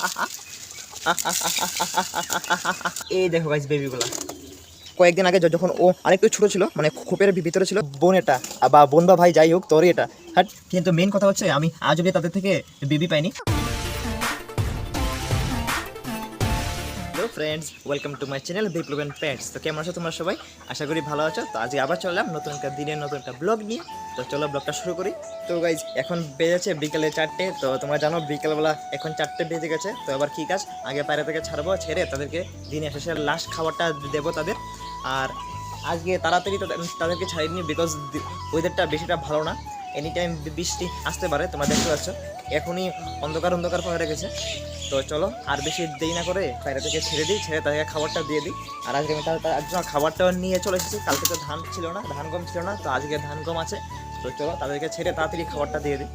এই দেখো গাইজ বেবিগুলো কয়েকদিন আগে যখন ও আরেকটু ছোট ছিল মানে খোপের ভিতরে ছিল, বোন এটা বা বোন বা ভাই যাই হোক, তোরই এটা। হ্যাঁ কিন্তু মেন কথা হচ্ছে আমি আজ অব্দি তাদের থেকে বেবি পাইনি। Friends welcome to my channel Biplob and তো কেমন আছো তোমরা সবাই? আশা করি ভালো আছো। তো আজকে আবার চললাম নতুন একটা দিনের নতুন একটা ব্লগ নিয়ে। তো চলো ব্লগটা শুরু করি। তো গাইজ এখন বেজেছে বিকেলে চারটে। তো তোমরা জানো বিকেলবেলা এখন চারটে বেজে গেছে। তো এবার কী কাজ? আগে বাইরে থেকে ছাড়বো, ছেড়ে তাদেরকে দিনে শেষে লাস্ট খাবারটা দেবো তাদের। আর আজকে তাড়াতাড়ি তাদের- তাদেরকে ছাড়িনি বিকজ ওয়েদারটা বেশিটা ভালো না। এনি টাইম বৃষ্টি আসতে পারে, তোমরা দেখতে পাচ্ছ। এখনই অন্ধকার অন্ধকার করে রেখেছে তো চলো, আর বেশি দেরি না করে বাইরে থেকে ছেড়ে দিই, ছেড়ে তাদেরকে খাবারটা দিয়ে দিই। আর আজকে আমি তার জন্য খাবারটাও নিয়ে চলে এসেছি। কালকে তো ধান ছিল না, ধান কম ছিল না, তো আজকে ধান কম আছে। তো চলো, তাদেরকে ছেড়ে তাড়াতাড়ি খাবারটা দিয়ে দিই।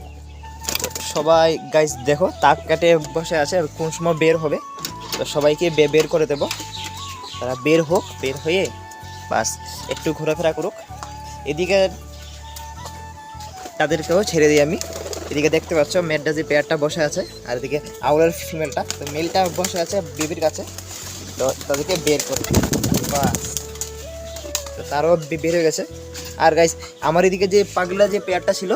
সবাই গাইস দেখো, তাক কাটে বসে আছে কোন সময় বের হবে। তো সবাইকে বের করে দেবো। তারা বের হোক, বের হয়ে বাস, একটু ঘোরাফেরা করুক। এদিকে তাদেরকেও ছেড়ে দিই আমি। এদিকে দেখতে পাচ্ছ মেয়েটা যে পেয়ারটা বসে আছে, আর এদিকে আউলের ফিমেলটা তো মেলটা বসে আছে বেবির কাছে। তো তাদেরকে বের করে তো তারও বের হয়ে গেছে। আর গাইস আমার এদিকে যে পাগলা যে পেয়ারটা ছিল,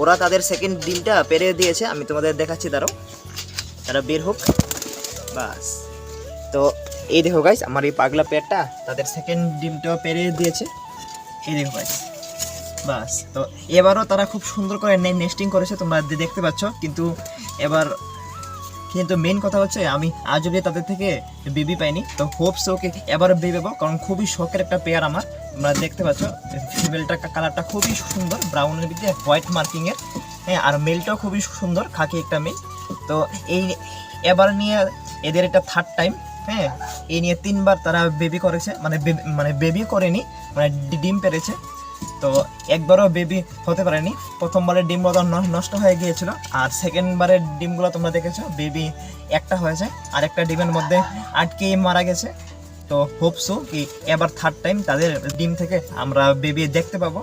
ওরা তাদের সেকেন্ড ডিমটা পেরে দিয়েছে। আমি তোমাদের দেখাচ্ছি তারও তারা বের হোক। বাস। তো এই দেখো গাইস আমার এই পাগলা পেয়ারটা তাদের সেকেন্ড ডিমটাও পেরে দিয়েছে। এই দেখো গাইস বাস। তো এবারও তারা খুব সুন্দর করে নেস্টিং করেছে, তোমরা দেখতে পাচ্ছ। কিন্তু এবার, কিন্তু মেন কথা হচ্ছে, আমি আজ অব্দি তাদের থেকে বেবি পাইনি। তো হোপস ওকে এবার বেবি পাবো, কারণ খুবই শখের একটা পেয়ার আমার। তোমরা দেখতে পাচ্ছ ফিমেলটা কালারটা খুবই সুন্দর ব্রাউনের দিকে হোয়াইট মার্কিংয়ের হ্যাঁ আর মেলটাও খুবই সুন্দর, খাকি একটা মেল তো এই এবার নিয়ে এদের এটা থার্ড টাইম হ্যাঁ এই নিয়ে তিনবার তারা বেবি করেছে মানে মানে বেবি করেনি মানে ডিম পেরেছে। তো একবারও বেবি হতে পারেনি। প্রথমবারের ডিমগুলো নষ্ট হয়ে গিয়েছিল, আর সেকেন্ডবারের ডিমগুলো তোমরা দেখেছ বেবি একটা হয়েছে আর একটা ডিমের মধ্যে আটকেই মারা গেছে। তো হোপসো কি এবার থার্ড টাইম তাদের ডিম থেকে আমরা বেবি দেখতে পাবো।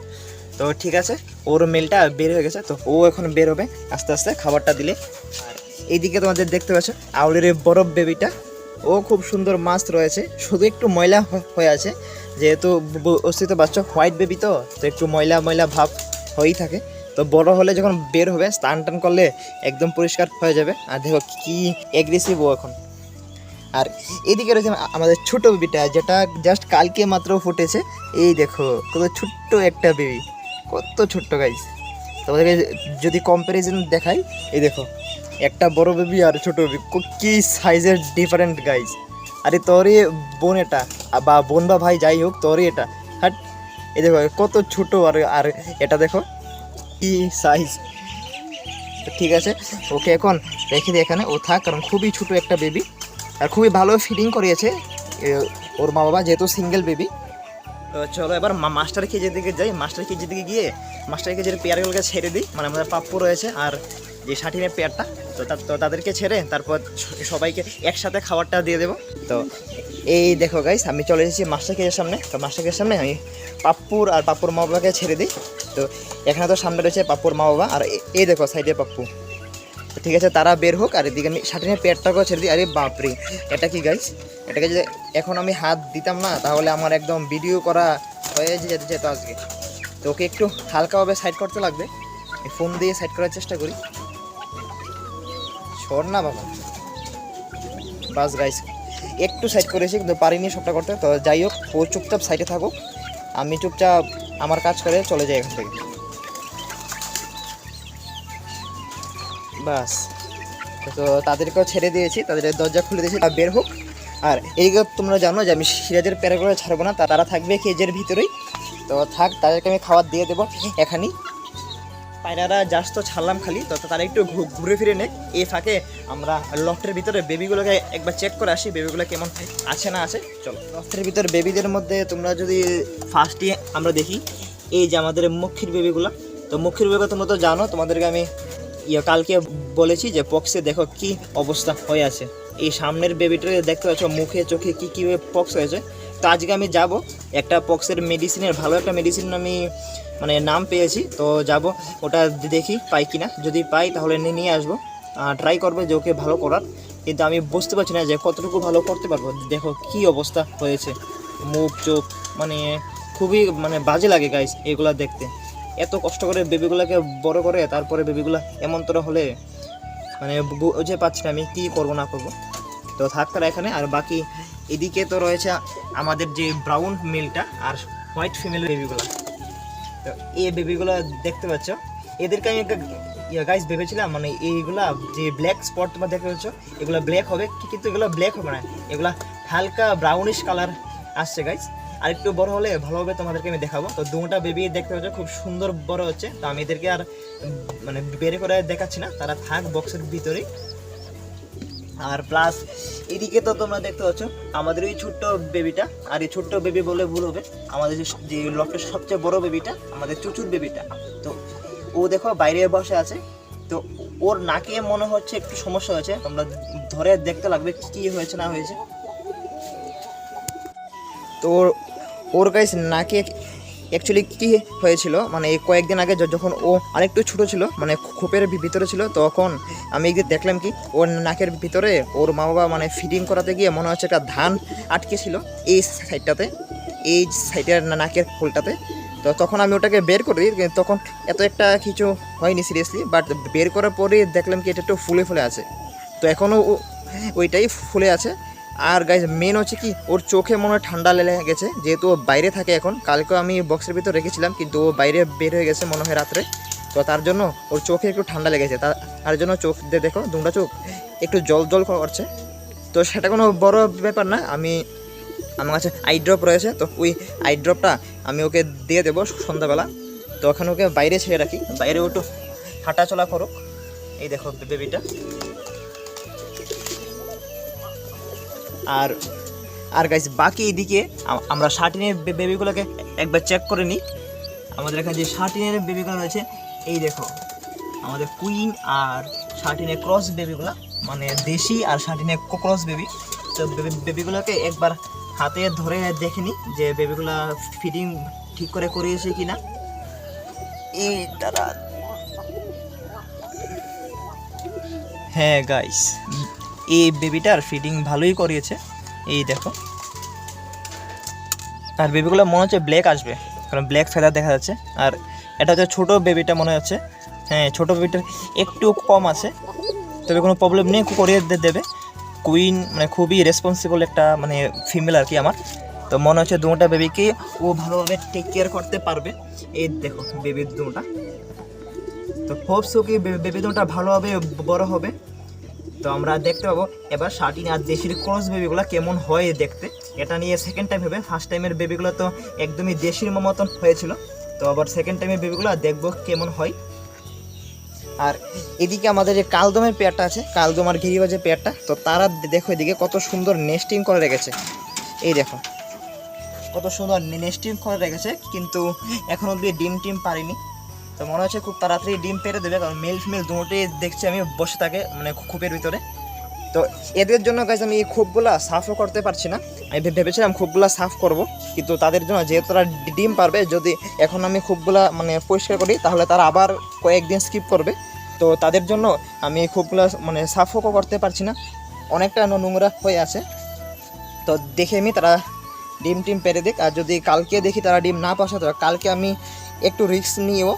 তো ঠিক আছে, ওর মেলটা বের হয়ে গেছে, তো ও এখন বের হবে আস্তে আস্তে খাবারটা দিলে। আর এইদিকে তোমাদের দেখতে পাচ্ছ, আউলের বরফ বেবিটা ও খুব সুন্দর মাছ রয়েছে, শুধু একটু ময়লা হয়ে আছে। যেহেতু অস্তিত্ব বাচ্চা হোয়াইট বেবি তো তো একটু ময়লা ময়লা ভাব হয়েই থাকে। তো বড় হলে যখন বের হবে, স্নান টান করলে একদম পরিষ্কার হয়ে যাবে। আর দেখো কি এগ্রেসিভ ও এখন। আর এদিকে রয়েছে আমাদের ছোট বেবিটা যেটা জাস্ট কালকে মাত্র ফুটেছে। এই দেখো, কত ছোট্ট একটা বেবি কত ছোট্ট গাইজ তোমাদেরকে যদি কম্প্যারিজন দেখাই, এই দেখো, একটা বড় বেবি আর ছোট বেবি কী সাইজের ডিফারেন্ট গাইজ আরে তোরই বোন এটা বা বোন বা ভাই যাই হোক, তোরই এটা। হাট, এই দেখো, কত ছোট আর আর এটা দেখো, কি সাইজ ঠিক আছে, ওকে এখন রেখে দিই এখানে ও থাক, কারণ খুবই ছোট একটা বেবি আর খুবই ভালো ফিডিং করিয়েছে ওর মা বাবা যেহেতু সিঙ্গেল বেবি চলো এবার মাস্টার কেজির দিকে যাই, মাস্টার কেজির দিকে গিয়ে, মাস্টার কেজির পেয়ারগুলোকে ছেড়ে দিই মানে আমাদের পাপ্পু রয়েছে, আর যে ষাটিনের পেয়ারটা তো তা- তাদেরকে ছেড়ে তারপর সবাইকে একসাথে খাবারটা দিয়ে দেবো। তো এই দেখো গাইস আমি চলে এসেছি মাস্টার কেজের সামনে। তো মাস্টার কেজের সামনে আমি পাপ্পুর আর পাপ্পুর মা বাবাকে ছেড়ে দিই। তো এখানে তো সামনে রয়েছে পাপ্পুর মা বাবা আর এই দেখো সাইডে পাপ্পু। ঠিক আছে, তারা বের হোক আর এদিকে আমি ষাটিনের পেটটাকেও ছেড়ে দিই। আরে বাপরে, এটা কি গাইস এটাকে যে এখন আমি হাত দিতাম না, তাহলে আমার একদম ভিডিও করা হয়ে যেতে যেত আজকে। তো ওকে একটু হালকাভাবে সাইড করতে লাগবে। ফোন দিয়ে সাইড করার চেষ্টা করি। সর না বাবা। বাস গাইস একটু সাইড করেছি কিন্তু পারিনি সবটা করতে তো যাই হোক, ও চুপচাপ সাইডে থাকুক। আমি চুপচাপ আমার কাজ করে চলে যাই এখান থেকে। বাস, তো তাদেরকেও ছেড়ে দিয়েছি, তাদের দরজা খুলে দিয়েছি তা বের হোক। আর এইদিকে তোমরা জানো যে আমি সিরাজের প্যারাগুলো ছাড়বো না, তারা থাকবে কেজের ভিতরেই। তো থাক, তাদেরকে আমি খাবার দিয়ে দেবো এখানেই। পায়রারা জাস্ট তো ছাড়লাম খালি, তো তারা একটু ঘুরে ফিরে নেই এই ফাঁকে আমরা লফটের ভিতরে বেবিগুলোকে একবার চেক করে আসি, বেবিগুলো কেমন আছে না আছে, চলো। লফটের ভিতরে বেবিদের মধ্যে তোমরা যদি ফার্স্টে আমরা দেখি, এই যে আমাদের মুখির বেবিগুলো। তো মুখির বেবিগুলো তোমরা তো জানো, তোমাদেরকে আমি ইয়ে কালকে বলেছি যে পক্সে দেখো কি অবস্থা হয়ে আছে। এই সামনের বেবিটাকে দেখতে পাচ্ছ, মুখে চোখে কী কী পক্স হয়েছে। তো আজকে আমি যাব একটা পক্সের মেডিসিনের ভালো একটা মেডিসিন আমি মানে নাম পেয়েছি। তো যাব, ওটা দেখি পাই কিনা। যদি পাই তাহলে নিয়ে আসব। ট্রাই করবে যে ওকে ভালো করার। কিন্তু আমি বুঝতে পারছি না যে কতটুকু ভালো করতে পারব। দেখো কি অবস্থা হয়েছে। মুখ, চোখ মানে খুবই মানে বাজে লাগে গাইস এগুলা দেখতে। এত কষ্ট করে বেবিগুলোকে বড় করে, তারপরে বেবিগুলো এমন হলে মানে বুঝে পাচ্ছি না আমি কী করব, না করব। তো থাক তারা এখানে, আর বাকি এদিকে তো রয়েছে আমাদের যে ব্রাউন মিলটা আর হোয়াইট ফিমেল বেবিগুলো তো এই বেবিগুলো দেখতে পাচ্ছ। এদেরকে আমি একটা গাইস ভেবেছিলাম মানে এইগুলা যে ব্ল্যাক স্পট তোমরা দেখতে পাচ্ছ, এগুলো ব্ল্যাক হবে কিন্তু এগুলো ব্ল্যাক হবে না। এগুলা হালকা ব্রাউনিশ কালার আসছে গাইস আর একটু বড় হলে ভালো হবে, তোমাদেরকে আমি দেখাবো। তো দুটা বেবি দেখতে পাচ্ছ, খুব সুন্দর বড় হচ্ছে। তো আমি এদেরকে আর মানে বের করে দেখাচ্ছি না, তারা থাক বক্সের ভিতরেই। আর প্লাস এদিকে তো তোমরা দেখতে পাচ্ছ, আমাদের এই ছোট্ট বেবিটা আর এই ছোট্ট বেবি বলে ভুল হবে, আমাদের যে- লফটের সবচেয়ে বড় বেবিটা আমাদের চুচুর বেবিটা তো ও দেখো বাইরে বসে আছে, তো ওর নাকে মনে হচ্ছে একটু সমস্যা হয়েছে, তোমরা ধরে দেখতে লাগবে কি হয়েছে, না হয়েছে। তো ওর- ওর গাইস নাকে অ্যাকচুয়ালি কী হয়েছিল? মানে এই কয়েকদিন আগে যখন ও আরেকটু ছোটো ছিল মানে খোপের ভিতরে ছিল, তখন আমি একদিন দেখলাম কি, ওর নাকের ভিতরে ওর মা বাবা মানে ফিটিং করাতে গিয়ে মনে হচ্ছে একটা ধান আটকে ছিল এই সাইডটাতে এই সাইডের নাকের ফুলটাতে তো তখন আমি ওটাকে বের করে দিই তখন এত একটা কিছু হয়নি সিরিয়াসলি বাট বের করার পরে দেখলাম কি, এটা একটু ফুলে ফুলে আছে। তো এখনও ওইটাই ফুলে আছে। আর গাইজ মেন হচ্ছে কি, ওর চোখে মনে হয় ঠান্ডা লেগে গেছে যেহেতু ও বাইরে থাকে এখন। কালকে আমি বক্সের ভিতর রেখেছিলাম, কিন্তু ও বাইরে বের হয়ে গেছে মনে হয় রাত্রে। তো তার জন্য ওর চোখে একটু ঠান্ডা লেগেছে। তার জন্য চোখ দিয়ে দেখো দুটা চোখ একটু জল জল করছে। তো সেটা কোনো বড় ব্যাপার না, আমি, আমার কাছে আই ড্রপ রয়েছে, তো ওই আই ড্রপটা আমি ওকে দিয়ে দেবো সন্ধ্যাবেলা। তো ওখানে ওকে বাইরে ছেড়ে রাখি। বাইরে একটু হাঁটাচলা করুক এই দেখো বেবিটা আর আর গাইস বাকি এদিকে আমরা শার্টিনের বেবিগুলোকে একবার চেক করে নিই। আমাদের এখানে যে শার্টিনের বেবিগুলো রয়েছে, এই দেখো, আমাদের কুইন আর শার্টিনের ক্রস বেবিগুলো মানে দেশি আর শার্টিনের ক্রস বেবি তো বেবি- বেবিগুলোকে একবার হাতে ধরে দেখে নিই যে বেবিগুলো ফিটিং ঠিক করে করিয়েছে কি না এই তারা হ্যাঁ গাইস এই বেবিটার ফিটিং ভালোই করিয়েছে। এই দেখো। আর বেবিগুলো মনে হচ্ছে ব্ল্যাক আসবে, কারণ ব্ল্যাক ফেদার দেখা যাচ্ছে। আর এটা হচ্ছে ছোটো বেবিটা মনে হচ্ছে। হ্যাঁ ছোটো বেবিটার একটু কম আছে। তবে কোনো প্রবলেম নেই, করিয়ে দেবে। কুইন মানে খুবই রেসপন্সিবল একটা মানে ফিমেল আর কি আমার। তো মনে হচ্ছে দুটা বেবিকে ও ভালোভাবে টেক কেয়ার করতে পারবে। এই দেখো বেবির দুটা। তো হোপসো কি বেবি দুটা ভালোভাবে বড় হবে। তো আমরা দেখতে পাবো এবার শার্টিন আর দেশির ক্রস বেবিগুলো কেমন হয় দেখতে। এটা নিয়ে সেকেন্ড টাইম হবে ফার্স্ট টাইমের বেবিগুলো তো একদমই দেশির মতন হয়েছিল। তো আবার সেকেন্ড টাইমের বেবিগুলো দেখব কেমন হয়। আর এদিকে আমাদের যে কালদমের পেয়ারটা আছে, কালদম আর গিরিবাজের পেয়ারটা, তো তারা দেখো এদিকে কত সুন্দর নেস্টিং করে রেখেছে। এই দেখো, কত সুন্দর নেস্টিং করে রেখেছে, কিন্তু এখন অব্দি ডিম টিম পারিনি। তো মনে হচ্ছে খুব তাড়াতাড়ি ডিম পেরে দেবে, কারণ মেল ফিমেল দুটোই দেখছি আমি বসে থাকে মানে খোপের ভিতরে। তো এদের জন্য গাছ আমি এই সাফও করতে পারছি না। আমি ভেবেছিলাম খোপগুলা সাফ করব, কিন্তু তাদের জন্য যেহেতু তারা ডিম পারবে, যদি এখন আমি খোপগুলা মানে পরিষ্কার করি, তাহলে তারা আবার কয়েকদিন স্কিপ করবে। তো তাদের জন্য আমি এই খোপগুলা মানে সাফও করতে পারছি না। অনেকটা নোংরা হয়ে আছে। তো দেখে আমি তারা ডিম টিম পেরে দিক, আর যদি কালকে দেখি তারা ডিম না পাশে, তো কালকে আমি একটু রিস্ক নিয়েও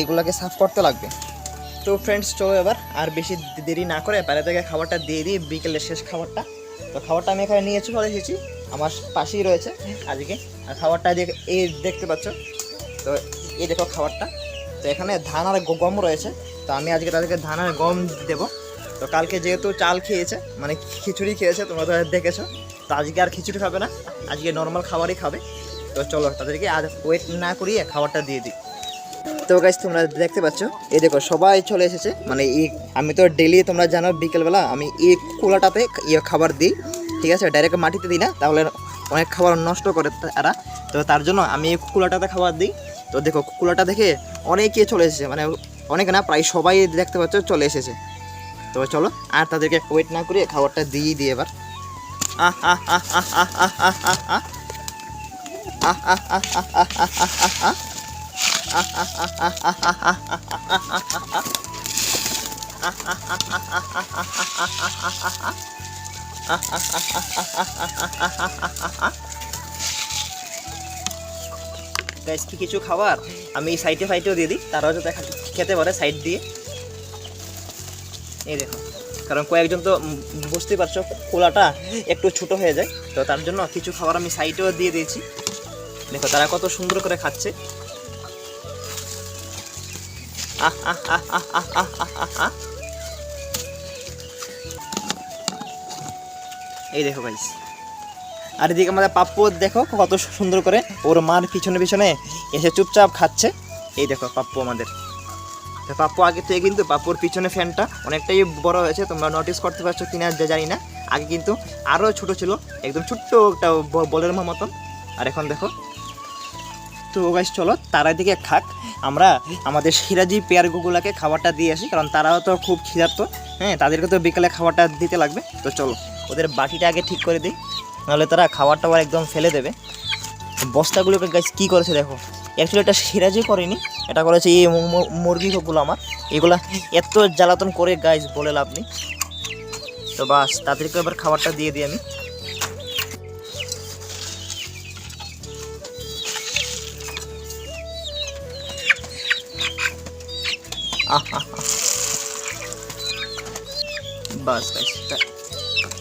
এগুলাকে সাফ করতে লাগবে। তো ফ্রেন্ডস চলো এবার আর বেশি দেরি না করে বাইরে থেকে খাবারটা দিয়ে দিই, বিকেলের শেষ খাবারটা। তো খাবারটা আমি এখানে নিয়ে চলে এসেছি, আমার পাশেই রয়েছে আজকে। আর খাবারটা এই দেখতে পাচ্ছ, তো এই দেখো খাবারটা। তো এখানে ধান আর গম রয়েছে, তো আমি আজকে তাদেরকে ধান আর গম দেবো। তো কালকে যেহেতু চাল খেয়েছে মানে খিচুড়ি খেয়েছে, তোমরা তো দেখেছ, তো আজকে আর খিচুড়ি খাবে না, আজকে নর্মাল খাবারই খাবে। তো চলো তাদেরকে আজ ওয়েট না করিয়ে খাবারটা দিয়ে দিই। তো গাইজ তোমরা দেখতে পাচ্ছ এই দেখো সবাই চলে এসেছে মানে এই আমি তো ডেলি তোমরা জানো বিকেলবেলা আমি এই কুলাটাতে ইয়ে খাবার দিই ঠিক আছে ডাইরেক্ট মাটিতে দিই না তাহলে অনেক খাবার নষ্ট করে তারা তো তার জন্য আমি এই কুলাটাতে খাবার দিই তো দেখো কুলাটা দেখে অনেকে চলে এসেছে মানে অনেক না প্রায় সবাই দেখতে পাচ্ছ চলে এসেছে তো চলো আর তাদেরকে ওয়েট না করিয়ে খাবারটা দিয়ে দিই এবার আহ আহ আহ আহ আহ আহ আহ আহ আহ আহ আহ আহ আহ আহ গাইস কি কিছু খাবার? আমি সাইডে ফাইটেও দিয়ে দিই, তারাও যাতে খেতে পারে সাইড দিয়ে। এই দেখো, কারণ কয়েকজন তো বুঝতেই পারছ, খোলাটা একটু ছোট হয়ে যায়, তো তার জন্য কিছু খাবার আমি সাইডেও দিয়ে দিয়েছি। দেখো, তারা কত সুন্দর করে খাচ্ছে। এই দেখো গাইস আর এদিকে আমাদের পাপ্পু দেখো কত সুন্দর করে ওর মার পিছনে পিছনে এসে চুপচাপ খাচ্ছে। এই দেখো পাপ্পু আমাদের। পাপ্পু আগে থেকে কিন্তু পাপ্পুর পিছনে ফ্যানটা অনেকটাই বড় হয়েছে, তোমরা নোটিস করতে পারছ কিনা জানি না। আগে কিন্তু আরও ছোট ছিল, একদম ছোট্ট একটা বলের মতন। আর এখন দেখো তো গাইস চলো, তারা দিকে খাক। আমরা আমাদের সিরাজি পেয়ারগুলোকে খাবারটা দিয়ে আসি, কারণ তারাও তো খুব খিদার্ত হ্যাঁ তাদেরকে তো বিকালে খাবারটা দিতে লাগবে। তো চলো, ওদের বাটিটা আগে ঠিক করে দিই, নাহলে তারা খাবার টাবার একদম ফেলে দেবে। বস্তাগুলোকে গাছ কী করেছে দেখো? অ্যাকচুয়ালি এটা সিরাজি করেনি, এটা করেছে এই মুরগিগুলো আমার। এগুলা এত জ্বালাতন করে গাছ বলে লাভ নেই। তো বাস তাদেরকে এবার খাবারটা দিয়ে দিই আমি। বাস গাইস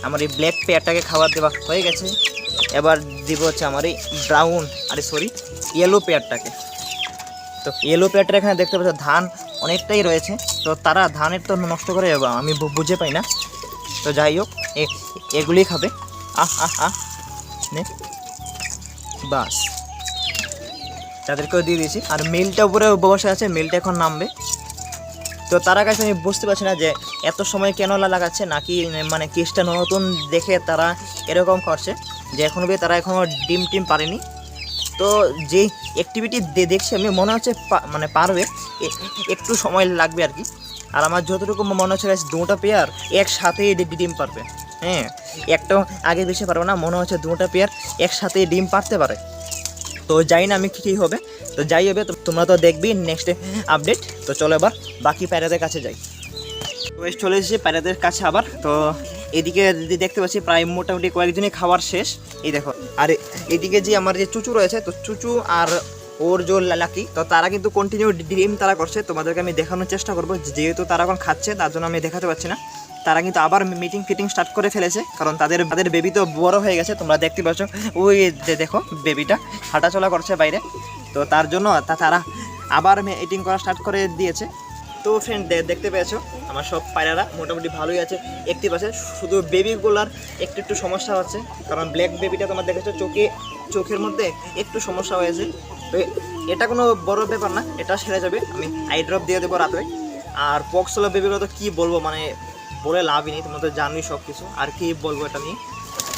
আমার এই ব্ল্যাক পেয়ারটাকে খাবার দেওয়া হয়ে গেছে। এবার দিব হচ্ছে আমার এই ব্রাউন আরে সরি ইয়েলো পেয়ারটাকে তো ইয়েলো পেয়ারটা এখানে দেখতে পাচ্ছ, ধান অনেকটাই রয়েছে। তো তারা ধানের তো নষ্ট করে যাব, আমি বুঝে পাই না। তো যাই হোক এগুলি খাবে। আহ আহ আহ, নে। বাস। তাদেরকেও দিয়ে দিয়েছি। আর মেলটা উপরে বসে আছে, মেলটা এখন নামবে। তো তারা কাছে আমি বুঝতে পারছি না যে এত সময় কেন লাগাচ্ছে, নাকি মানে কেসটা নতুন দেখে তারা এরকম করছে, যে এখনও অবধি তারা এখনও ডিম টিম পারেনি। তো যে অ্যাক্টিভিটি দেখছি আমি, মনে হচ্ছে মানে পারবে। একটু সময় লাগবে আর কি। আর আমার যতটুকু মনে হচ্ছে দুটো পেয়ার একসাথেই ডি- ডিম পারবে। হ্যাঁ একটা আগে বেশি পারবে না, মনে হচ্ছে দুটা পেয়ার একসাথে ডিম পারতে পারে। তো যাই না আমি কী কী হবে। তো যাই হবে, তো তোমরা তো দেখবি নেক্সট আপডেট তো চলো এবার বাকি প্যারাদের কাছে যাই। এই চলে এসেছি প্যারাদের কাছে আবার। তো এদিকে যদি দেখতে পাচ্ছি, প্রায় মোটামুটি কয়েকজনই খাবার শেষ। এই দেখো, আর এদিকে যে আমার যে চুচু রয়েছে, তো চুচু আর ওর যে লাকি, তো তারা কিন্তু কন্টিনিউ ডিম তারা করছে। তোমাদেরকে আমি দেখানোর চেষ্টা করব। যেহেতু তারা এখন খাচ্ছে, তার জন্য আমি দেখাতে পারছি না। তারা কিন্তু আবার মিটিং ফিটিং স্টার্ট করে ফেলেছে, কারণ তাদের তাদের বেবি তো বড় হয়ে গেছে, তোমরা দেখতে পাচ্ছ। ওই দেখো বেবিটা হাঁটাচলা করছে বাইরে। তো তার জন্য তারা আবার মিটিং করা স্টার্ট করে দিয়েছে। তো ফ্রেন্ড দেখতে পেয়েছ, আমার সব পায়রারা মোটামুটি ভালোই আছে, একটি আছে শুধু বেবিগুলার একটু একটু সমস্যা হচ্ছে, কারণ ব্ল্যাক বেবিটা তোমার দেখেছ, চোখে, চোখের মধ্যে একটু সমস্যা হয়েছে। তো এটা কোনো বড় ব্যাপার না, এটা সেরে যাবে। আমি আই ড্রপ দিয়ে দেবো রাতে। আর পক্সলা বেবিগুলো তো কী বলব মানে বলে লাভই নেই, তোমরা তো জানোই সব কিছু আর কি বলব এটা নিয়ে?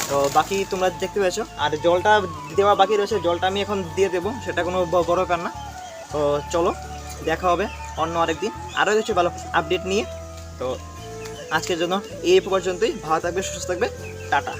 তো বাকি তোমরা দেখতে পেয়েছ। আর জলটা দেওয়া বাকি রয়েছে, জলটা আমি এখন দিয়ে দেবো, সেটা কোনো বড় ব্যাপার না। তো চলো, দেখা হবে অন্য আরেকদিন আরও কিছু ভালো আপডেট নিয়ে। তো আজকের জন্য এই পর্যন্তই। ভালো থাকবে, সুস্থ থাকবে। টাটা।